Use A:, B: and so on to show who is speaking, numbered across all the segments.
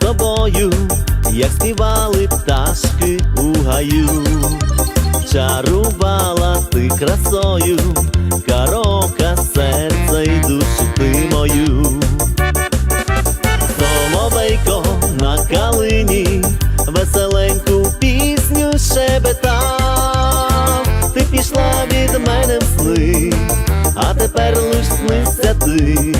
A: тобою, як співали пташки у гаю, чарувала ти красою, карока серце й душу ти мою. Соловейко на калині, веселеньку пісню шебетав, ти пішла від мене в сни, а тепер лиш снися ти,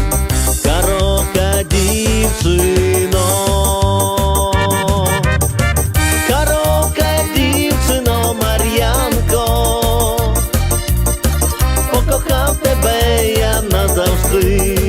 A: назавжди.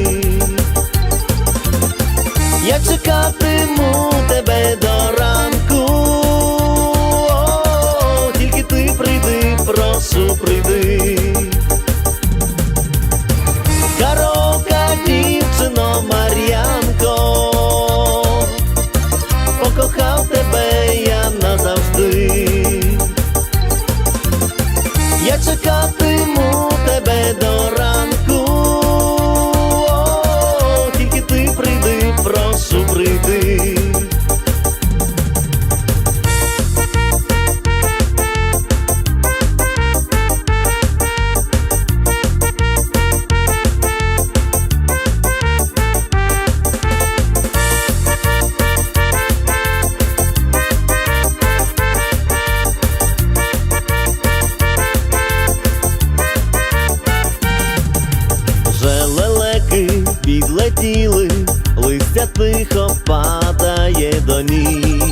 A: Підлетіли, листя тихо падає до ніг.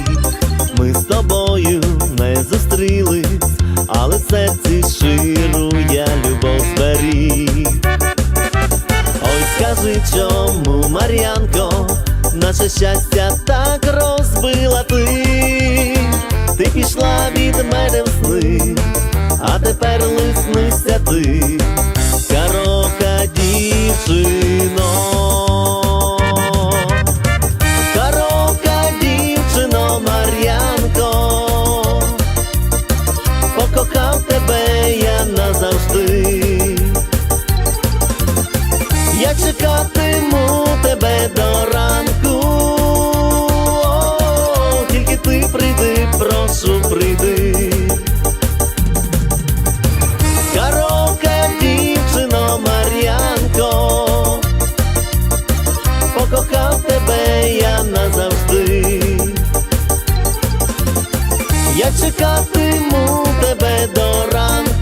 A: Ми з тобою не зустрілись, але в серці ширу я любов зберіг. Ой, скажи, чому, Мар'янко, наше щастя так розбила ти, ти пішла від мене в сни, а тепер лиснися ти, назавжди. Я чекатиму тебе до ранку, О, тільки ти прийди, прошу, прийди. Карока, дівчино, Мар'янко, покохав тебе я назавжди. Я чекатиму тебе до ранку.